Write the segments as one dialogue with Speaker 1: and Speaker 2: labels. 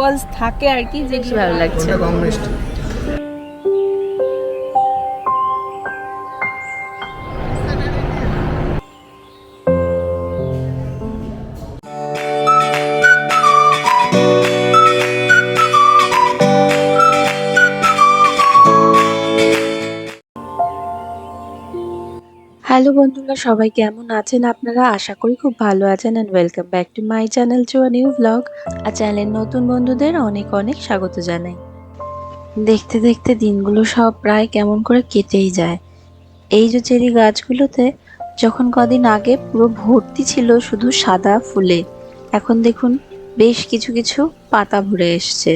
Speaker 1: Symbols থাকে আর কি যেগুলো ভালো লাগছে।
Speaker 2: হ্যালো বন্ধুরা, সবাই কেমন আছেন আপনারা? আশা করি খুব ভালো আছেন and welcome back to my channel to new blog আর চ্যানেলের নতুন বন্ধুদের অনেক অনেক স্বাগত জানাই। দেখতে দেখতে দিনগুলো সব প্রায় কেমন করে কেটেই যায়। এই যে চেরি গাছগুলোতে যখন কদিন আগে পুরো ভর্তি ছিল শুধু সাদা ফুলে, এখন দেখুন বেশ কিছু কিছু পাতা ভরে এসছে।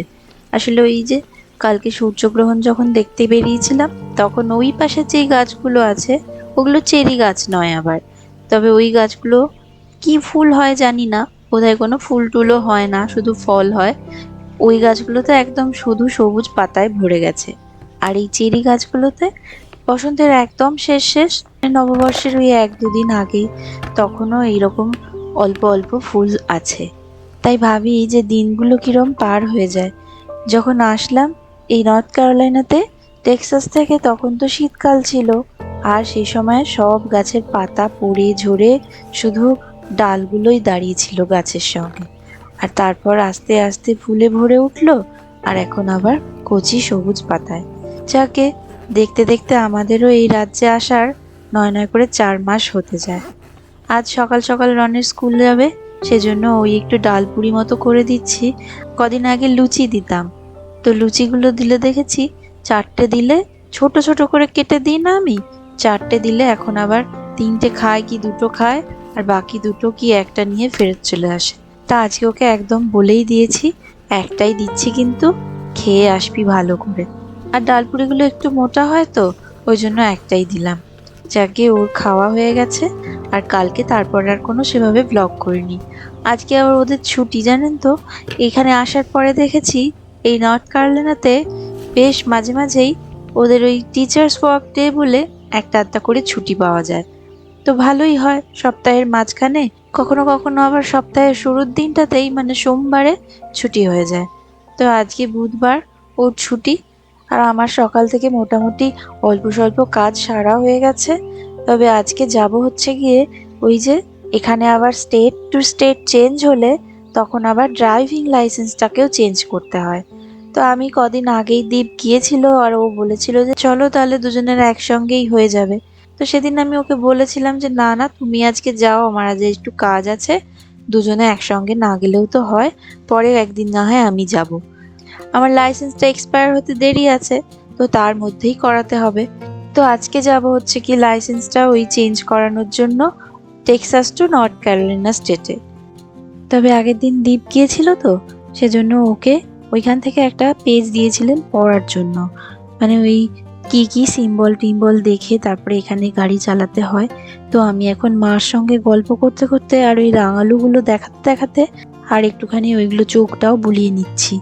Speaker 2: আসলে ওই যে কালকে সূর্যগ্রহণ যখন দেখতে বেরিয়েছিলাম, তখন ওই পাশে যেই গাছগুলো আছে ওগুলো চেরি গাছ নয় আবার। তবে ওই গাছগুলো কি ফুল হয় জানি না। বোধহয় কোনো ফুল টুলও হয় না, শুধু ফল হয়। ওই গাছগুলোতে একদম শুধু সবুজ পাতায় ভরে গেছে। আর এই চেরি গাছগুলোতে বসন্তের একদম শেষ শেষ নববর্ষের ওই এক দুদিন আগেই তখনও এইরকম অল্প অল্প ফুল আছে। তাই ভাবি যে দিনগুলো কিরম পার হয়ে যায়। যখন আসলাম এই নর্থ ক্যারোলাইনাতে, টেক্সাস থেকে তখন তো শীতকাল ছিল। আর সেই সময় সব গাছের পাতা পড়ে ঝরে শুধু ডালগুলোই দাঁড়িয়ে ছিল গাছের সঙ্গে। আর তারপর আস্তে আস্তে ফুলে ভরে উঠল, আর এখন আবার কচি সবুজ পাতায়। যাকে দেখতে দেখতে আমাদেরও এই রাজ্যে আসার নয় নয় করে চার মাস হতে যায়। আজ সকাল সকাল রনের স্কুল যাবে, সেজন্য ওই একটু ডাল পুরি মতো করে দিচ্ছি। কদিন আগে লুচি দিতাম। তো লুচিগুলো দিলে দেখেছি, চারটে দিলে ছোট ছোট করে কেটে দিই না আমি? চারটে দিলে এখন আবার তিনটে খায় কি দুটো খায়, আর বাকি দুটো কি একটা নিয়ে ফেরত চলে আসে। তা আজকে ওকে একদম বলেই দিয়েছি, একটাই দিচ্ছি কিন্তু খেয়ে আসবি ভালো করে। আর ডালপুরিগুলো একটু মোটা হয় তো, ওই জন্য একটাই দিলাম। যাকে ওর খাওয়া হয়ে গেছে, আর কালকে তারপর আর কোনো সেভাবে ব্লগ করিনি। আজকে আবার ওদের ছুটি, জানেন তো? এখানে আসার পরে দেখেছি এই নর্থ কার্লেনাতে বেশ মাঝে মাঝেই ওদের ওই টিচার্স ওয়ার্ক ডে বলে একটা আধটা করে ছুটি পাওয়া যায়। তো ভালোই হয়, সপ্তাহের মাঝখানে কখনো কখনো আবার সপ্তাহের শুরুর দিনটাতেই মানে সোমবারে ছুটি হয়ে যায়। তো আজকে বুধবার ওর ছুটি, আর আমার সকাল থেকে মোটামুটি অল্প স্বল্প কাজ সারা হয়ে গেছে। তবে আজকে যাব হচ্ছে গিয়ে ওই যে এখানে আবার স্টেট টু স্টেট চেঞ্জ হলে তখন আবার ড্রাইভিং লাইসেন্সটাকেও চেঞ্জ করতে হয়। তো আমি কদিন আগেই দ্বীপ গিয়েছিল আর ও বলেছিল যে চলো তাহলে দুজনের একসঙ্গেই হয়ে যাবে। তো সেদিন আমি ওকে বলেছিলাম যে, না না, তুমি আজকে যাও, আমার আজ একটু কাজ আছে। দুজনে একসঙ্গে না গেলেও তো হয়। পরে একদিন না হয় আমি যাব। আমার লাইসেন্সটা এক্সপায়ার হতে দেরি আছে, তো তার মধ্যেই করাতে হবে। তো আজকে যাব হচ্ছে কি লাইসেন্সটা ওই চেঞ্জ করানোর জন্য টেক্সাস টু নর্থ ক্যারোলিনা স্টেটে তবে আগের দিন দ্বীপ গিয়েছিল তো, সেজন্য ওকে ওইখান থেকে একটা পেজ দিয়েছিলেন পড়ার জন্য। মানে ওই কি কি সিম্বল টিম্বল দেখে তারপরে এখানে গাড়ি চালাতে হয়। তো আমি এখন মার সঙ্গে গল্প করতে করতে আর ওই রাঙালুগুলো দেখাতে দেখাতে আর একটুখানি ওইগুলো চোখটাও বুলিয়ে নিচ্ছি।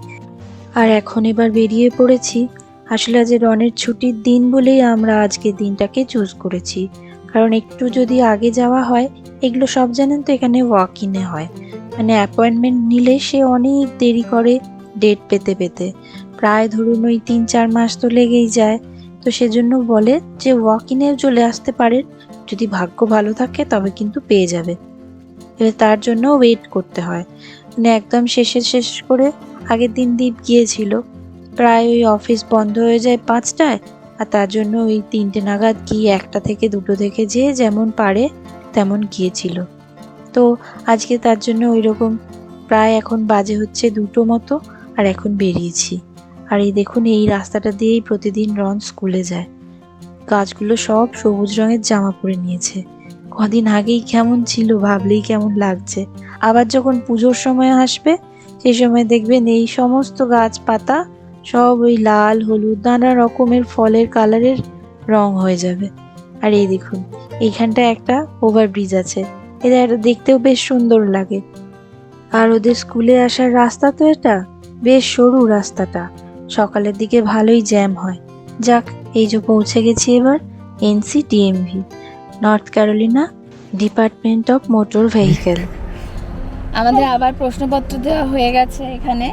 Speaker 2: আর এখন এবার বেরিয়ে পড়েছি। আসলে আজ রনের ছুটির দিন বলেই আমরা আজকে দিনটাকে চুজ করেছি। কারণ একটু যদি আগে যাওয়া হয়, এগুলো সব জানেন তো এখানে ওয়াক ইনে হয়। মানে অ্যাপয়েন্টমেন্ট নিলে সে অনেক দেরি করে ডেট পেতে পেতে। প্রায় ধরুন ওই তিন চার মাস তো লেগেই যায়। তো সেজন্য বলে যে ওয়াক ইনেও চলে আসতে পারেন যদি ভাগ্য ভালো থাকে তবে কিন্তু পেয়ে যাবে। এবার তার জন্য ওয়েট করতে হয়। মানে একদম শেষে শেষ করে আগের দিন দ্বীপ গিয়েছিল। প্রায় ওই অফিস বন্ধ হয়ে যায় পাঁচটায় আর তার জন্য ওই তিনটে নাগাদ গিয়ে একটা থেকে দুটো থেকে যে যেমন পারে তেমন গিয়েছিল। তো আজকে তার জন্য ওই রকম প্রায় এখন বাজে হচ্ছে দুটো মতো। আর এখন বেরিয়েছি। আর এই দেখুন, এই রাস্তাটা দিয়েই প্রতিদিন রন স্কুলে যায়। গাছগুলো সব সবুজ রঙের জামা পরে নিয়েছে। কদিন আগেই কেমন ছিল, ভাবলেই কেমন লাগছে। আবার যখন পুজোর সময় আসবে সেই সময় দেখবেন এই সমস্ত গাছপাতা সব ওই লাল, হলুদ, নানা রকমের ফলের কালারের রং হয়ে যাবে। আর এই দেখুন, এইখানটা একটা ওভারব্রিজ আছে। এটা দেখতেও বেশ সুন্দর লাগে। আর ওদের স্কুলে আসার রাস্তা তো এটা। বেশ সরু রাস্তাটা। সকালের দিকে ভালোই জ্যাম হয়। যাক এই যে পৌঁছে গেছি এবার NC DMV North Carolina department of motor vehicle.
Speaker 1: আমাদের আবার প্রশ্নপত্র দেওয়া হয়ে গেছে এখানে।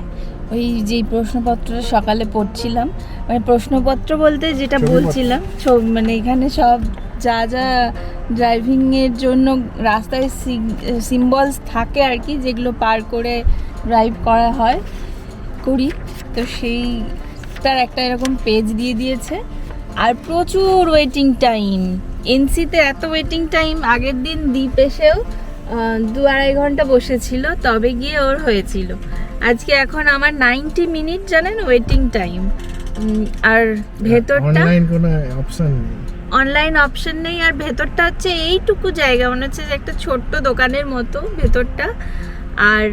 Speaker 1: ওই যে প্রশ্নপত্রটা সকালে পড়ছিলাম মানে প্রশ্নপত্র বলতে যেটা বলছিলাম সব মানে এখানে সব যা যা ড্রাইভিং এর জন্য রাস্তায় সিম্বলস থাকে আর কি যেগুলো পার করে ড্রাইভ করা হয় করি। তো সেই তার একটা এরকম পেজ দিয়ে দিয়েছে। আর প্রচুর ওয়েটিং টাইম এনসিতে এত ওয়েটিং টাইম আগের দিন দ্বীপ এসেও দু আড়াই ঘণ্টা বসেছিল তবে গিয়ে ওর হয়েছিল। আজকে এখন আমার নাইনটি মিনিট জানেন ওয়েটিং টাইম আর ভেতরটা
Speaker 3: অনলাইন কোনো অপশন
Speaker 1: অনলাইন অপশন নেই আর ভেতরটা হচ্ছে এইটুকু জায়গা। মনে হচ্ছে যে একটা ছোট্ট দোকানের মতো ভেতরটা। আর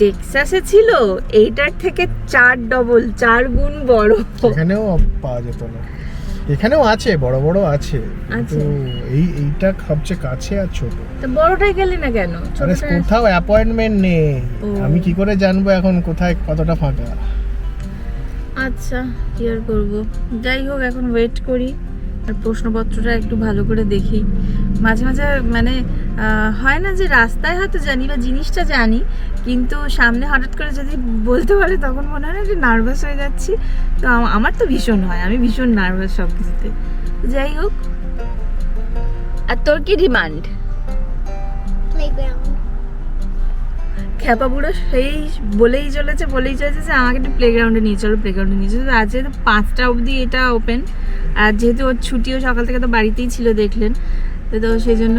Speaker 1: টেক্সাসে ছিল এইটার থেকে চার ডবল চার গুণ বড়।
Speaker 3: এখানেও পাওয়া যেত না। এখানেও আছে বড় বড় আছে কিন্তু এই এইটা সবচেয়ে কাছে আর ছোট।
Speaker 1: তো বড়টাই গেলি না কেন?
Speaker 3: আরে কোথাও অ্যাপয়েন্টমেন্ট নেই। আমি কি করে জানব এখন কোথায় কতটা ফাঁকা?
Speaker 1: আচ্ছা কি আর করব? যাই হোক এখন ওয়েট করি আর প্রশ্নপত্রটা একটু ভালো করে দেখি। মাঝে মাঝে মানে হয় না যে রাস্তায় হয়তো জানি বা জিনিসটা জানি কিন্তু সামনে হঠাৎ করে যদি বলতে পারে তখন মনে হয় না যে নার্ভাস হয়ে যাচ্ছি। তো আমার তো ভীষণ হয় আমি ভীষণ নার্ভাস সব কিছুতে যাই হোক। আর তোর কি ডিমান্ড
Speaker 4: playground.
Speaker 1: খ্যাপা বুড়ো সেই বলেই চলেছে বলেই চলেছে যে আমাকে একটু প্লেগ্রাউন্ডে নিয়ে চলো প্লেগ্রাউন্ডে নিয়ে চলো। আজ যেহেতু পাঁচটা অবধি এটা ওপেন আর যেহেতু ওর ছুটিও সকাল থেকে তো বাড়িতেই ছিল দেখলেন তো সেই জন্য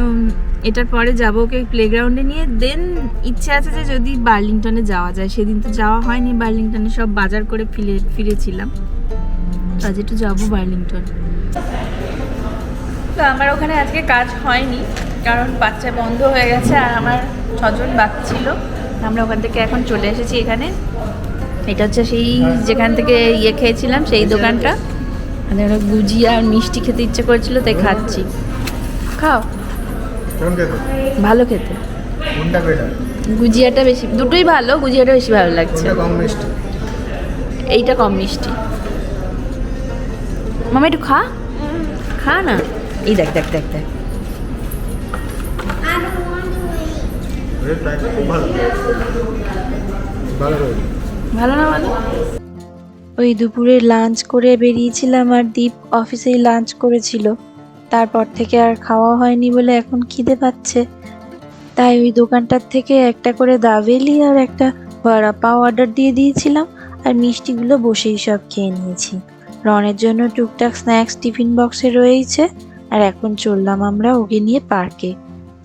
Speaker 1: এটার পরে যাব ওকে প্লেগ্রাউন্ডে নিয়ে। দেন ইচ্ছে আছে যে যদি বার্লিংটনে যাওয়া যায়। সেদিন তো যাওয়া হয়নি বার্লিংটনে সব বাজার করে ফিরে, ফিরেছিলাম। আজ একটু যাব বার্লিংটন তো আমার ওখানে আজকে কাজ হয়নি, কারণ বাচ্চা বন্ধ হয়ে গেছে আর আমার ছজন বাকি ছিল। আমরা ওখান থেকে এখন চলে এসেছি এখানে। এটা হচ্ছে সেই যেখান থেকে ইয়ে খেয়েছিলাম, সেই দোকানটা। মানে গুজিয়া আর মিষ্টি খেতে ইচ্ছে করেছিল, তাই খাচ্ছি। খাও? ভালো খেতে। গুজিয়াটা বেশি দুটোই ভালো গুজিয়াটা বেশি ভালো লাগছে।
Speaker 3: কোনটা কম মিষ্টি?
Speaker 1: এইটা কম মিষ্টি। মামা একটু খা। খা না। এই দেখ দেখ দেখ দেখ।
Speaker 3: ভালো। ভালো
Speaker 1: ভালো না ভালো
Speaker 2: ওই দুপুরে লাঞ্চ করে বেরিয়েছিলাম আর দীপ অফিসেই লাঞ্চ করেছিল। তারপর থেকে আর খাওয়া হয়নি বলে এখন খিদে পাচ্ছে। তাই ওই দোকানটার থেকে একটা করে দাবেলি আর একটা বড়া পাও অর্ডার দিয়ে দিয়েছিলাম আর মিষ্টিগুলো বসেই সব খেয়ে নিয়েছি। রনের জন্য টুকটাক স্ন্যাক্স টিফিন বক্সে রয়েছে আর এখন চললাম আমরা ওকে নিয়ে পার্কে।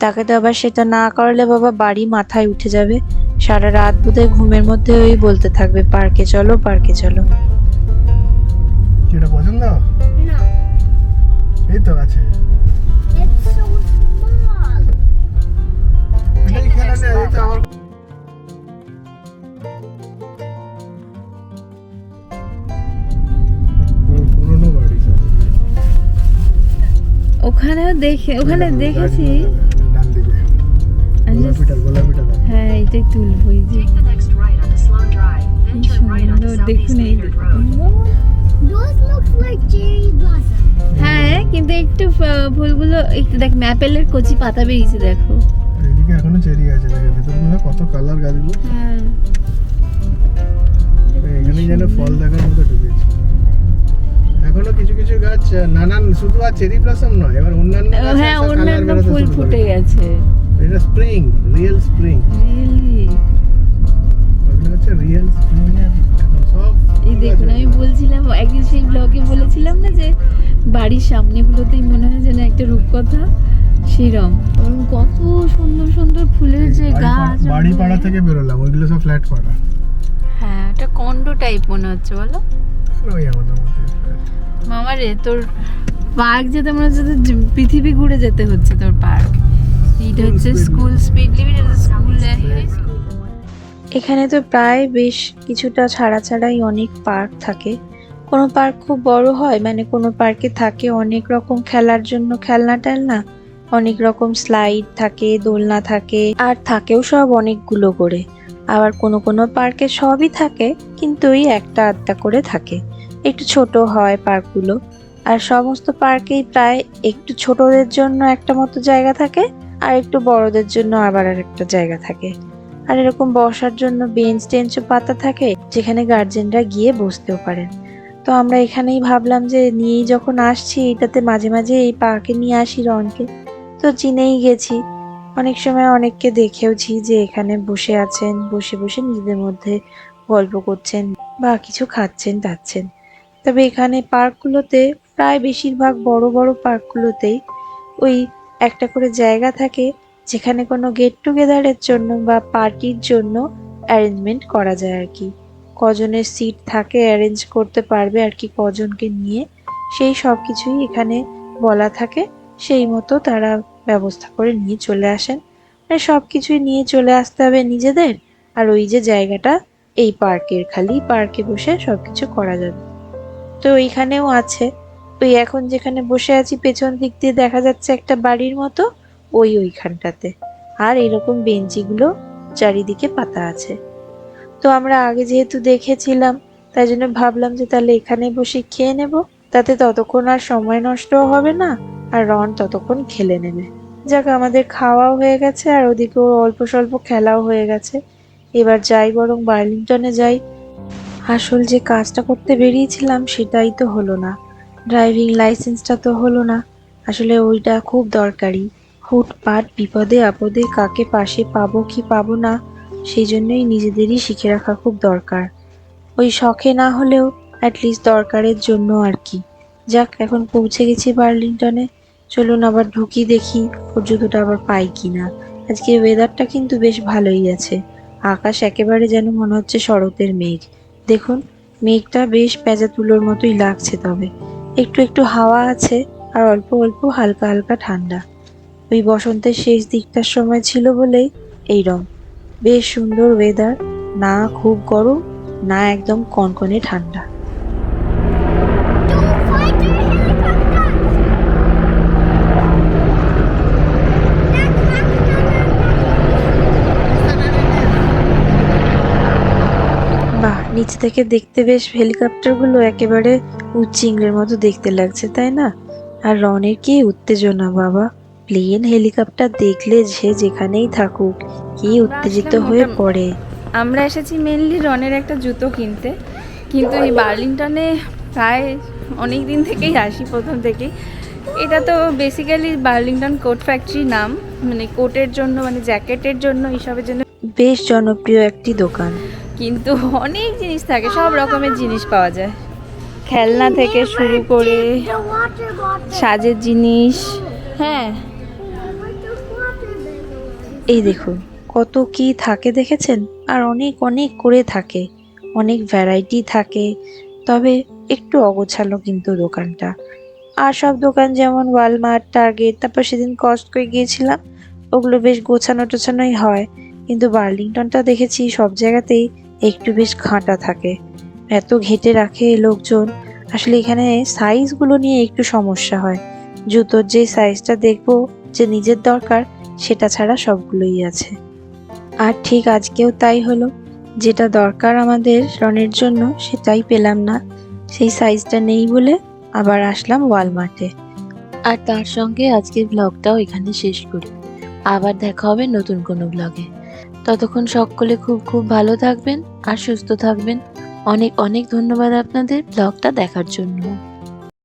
Speaker 2: তাকে তো আবার সেটা না করলে বাবা বাড়ি মাথায় উঠে যাবে। সারা রাত বোধহয় ঘুমের মধ্যে ওই বলতে থাকবে, পার্কে চলো পার্কে চলো।
Speaker 3: পছন্দ? পুরোনো বাড়ি সব।
Speaker 1: ওখানেও দেখে ওখানে দেখেছি। হ্যাঁ এইটাই তুলবো এই যে।
Speaker 5: The next
Speaker 1: কিন্তু একটু ফুলগুলো একটু দেখ ম্যাপেলের কচি পাতা বেরিয়েছে দেখো।
Speaker 3: এদিকে এখনও চেরি আছে দেখে ভেতরগুলো কত কালার গাছগুলো।
Speaker 1: হ্যাঁ।
Speaker 3: এখানেই যেন ফল দেখার মতো ঢুকেছে। এখনও কিছু কিছু গাছ নানান শুধু আর চেরি ব্লসম নয় এবার অন্যান্য
Speaker 1: হ্যাঁ অন্যান্য ফুল ফুটে গেছে।
Speaker 3: এটা স্প্রিং রিয়েল স্প্রিং
Speaker 1: রিয়েলি
Speaker 3: ওগুলো হচ্ছে রিয়েল স্প্রিং এখন
Speaker 1: এই দেখুন আমি বলছিলাম একদিন সেই ব্লগে বলেছিলাম না যে বাড়ির সামনেগুলোতেই মনে হয় যেন একটা রূপকথা সেরম। কত সুন্দর সুন্দর ফুলের যে গাছ
Speaker 3: বাড়ি পাড়া থেকে বেরোলাম ওইগুলো সব ফ্ল্যাট পাড়া।
Speaker 1: হ্যাঁ এটা কন্ডো টাইপ মনে হচ্ছে বলো।
Speaker 3: ওই আমাদের
Speaker 1: মামা রে তোর পার্ক যেতে মনে হচ্ছে তোর পৃথিবী ঘুরে যেতে হচ্ছে তোর পার্ক এইটা হচ্ছে স্কুল স্পিড লিমিট স্কুল
Speaker 2: এখানে তো প্রায় বেশ কিছুটা ছাড়া ছাড়াই অনেক পার্ক থাকে। কোনো পার্ক খুব বড় হয় মানে কোনো পার্কে থাকে অনেক রকম খেলার জন্য খেলনা টেলনা, অনেক রকম স্লাইড থাকে, দোলনা থাকে, আর থাকেও সব অনেকগুলো করে। আবার কোনো কোনো পার্কে সবই থাকে, কিন্তু ওই একটা আধটা করে থাকে। একটু ছোট হয় পার্কগুলো। আর সমস্ত পার্কেই প্রায় একটু ছোটদের জন্য একটা মতো জায়গা থাকে, আর একটু বড়দের জন্য আবার আর একটা জায়গা থাকে। আর এরকম বসার জন্য বেঞ্চ টেঞ্চও পাতা থাকে, যেখানে গার্জেনরা গিয়ে বসতেও পারেন। তো আমরা এখানেই ভাবলাম যে নিয়েই যখন আসছি, এটাতে মাঝে মাঝে এই পাকে নিয়ে আসি রনকে। তো চিনেই গেছি। অনেক সময় অনেককে দেখেওছি যে এখানে বসে আছেন, বসে বসে নিজেদের মধ্যে গল্প করছেন বা কিছু খাচ্ছেন টাচ্ছেন তবে এখানে পার্কগুলোতে, প্রায় বেশিরভাগ বড় বড় পার্কগুলোতেই ওই একটা করে জায়গা থাকে যেখানে কোনো গেট টুগেদারের জন্য বা পার্টির জন্য অ্যারেঞ্জমেন্ট করা যায় আর কি। কজনের সিট থাকে অ্যারেঞ্জ করতে পারবে আর কি কজনকে নিয়ে। সেই সব কিছুই এখানে বলা থাকে। সেই মতো তারা ব্যবস্থা করে নিয়ে চলে আসেন। মানে সব কিছুই নিয়ে চলে আসতে হবে নিজেদের। আর ওই যে জায়গাটা, এই পার্কের খালি, পার্কে বসে সব কিছু করা যাবে। তো এইখানেও আছে। ওই এখন যেখানে বসে আছি, পেছন দিক দিয়ে দেখা যাচ্ছে একটা বাড়ির মতো। ওই ওইখানটাতে। আর এরকম বেঞ্চিগুলো চারিদিকে পাতা আছে। তো আমরা আগে যেহেতু দেখেছিলাম, তাই জন্য ভাবলাম যে তাহলে এখানে বসে খেয়ে নেব। তাতে ততক্ষণ আর সময় নষ্টও হবে না, আর রন ততক্ষণ খেলে নেবে। যাক, আমাদের খাওয়াও হয়ে গেছে, আর ওদিকেও অল্প স্বল্প খেলাও হয়ে গেছে। এবার যাই বরং বার্লিংটনে যাই। আসল যে কাজটা করতে বেরিয়েছিলাম সেটাই তো হলো না। ড্রাইভিং লাইসেন্সটা তো হলো না। আসলে ওইটা খুব দরকারি। হুটপাট বিপদে আপদে কাকে পাশে পাবো কি পাবো না, সেই জন্যই নিজেদেরই শিখে রাখা খুব দরকার। ওই শখে না হলেও অ্যাটলিস্ট দরকারের জন্য আর কি। যাক, এখন পৌঁছে গেছি বার্লিংটনে। চলুন আবার ঢুকি দেখি ওর জুতোটা আবার পাই কিনা। আজকে ওয়েদারটা কিন্তু বেশ ভালোই আছে। আকাশ একেবারে যেন মনে হচ্ছে শরতের মেঘ। দেখুন, মেঘটা বেশ পেঁজা তুলোর মতোই লাগছে তবে। একটু একটু হাওয়া আছে আর অল্প অল্প হালকা হালকা ঠান্ডা। ওই বসন্তের শেষ দিকটার সময় ছিল বলেই এই রং। বেশ সুন্দর ওয়েদার না খুব গরম, না একদম কনকনে ঠান্ডা! বাহ, নিচ থেকে দেখতে বেশ হেলিকপ্টারগুলো একেবারে উচ্চিংড়ের মতো দেখতে লাগছে, তাই না? আর রনের কি উত্তেজনা, বাবা। প্লেন হেলিকপ্টার দেখলে সে যেখানেই থাকুক কি উত্তেজিত হয়ে পড়ে।
Speaker 1: আমরা এসেছি মেনলি রনের একটা জুতো কিনতে। কিন্তু এই বার্লিংটনে প্রায় অনেক দিন থেকেই আসি প্রথম থেকেই। এটা তো বেসিক্যালি বার্লিংটন কোট ফ্যাক্টরি নাম মানে কোটের জন্য মানে জ্যাকেটের জন্য এইসবের জন্য।
Speaker 2: বেশ জনপ্রিয় একটি দোকান।
Speaker 1: কিন্তু অনেক জিনিস থাকে সব রকমের জিনিস পাওয়া যায়। খেলনা থেকে শুরু করে. সাজের জিনিস হ্যাঁ।
Speaker 2: এই দেখুন, কত কি থাকে দেখেছেন? আর অনেক অনেক করে থাকে। অনেক ভ্যারাইটি থাকে। তবে একটু অগোছালো কিন্তু দোকানটা। আর সব দোকান যেমন ওয়ালমার্ট টার্গেট তারপর সেদিন কস্টকোয় গিয়েছিলাম, ওগুলো বেশ গোছানো টোছানোই হয়। কিন্তু বার্লিংটনটা দেখেছি সব জায়গাতেই একটু বেশ ঘাঁটা থাকে। এত ঘেঁটে রাখে লোকজন। আসলে এখানে সাইজগুলো নিয়ে একটু সমস্যা হয়। জুতোর যে সাইজটা দেখব, যে নিজের দরকার সেটা ছাড়া সবগুলোই আছে। আর ঠিক আজকেও তাই হলো। যেটা দরকার আমাদের রনের জন্য, সেটাই পেলাম না। সেই সাইজটা নেই বলে আবার আসলাম ওয়ালমার্টে আর তার সঙ্গে আজকের ব্লগটাও এখানে শেষ করি। আবার দেখা হবে নতুন কোনো ব্লগে ততক্ষণ সকলে খুব খুব ভালো থাকবেন আর সুস্থ থাকবেন। অনেক অনেক ধন্যবাদ আপনাদের ব্লগটা দেখার জন্য।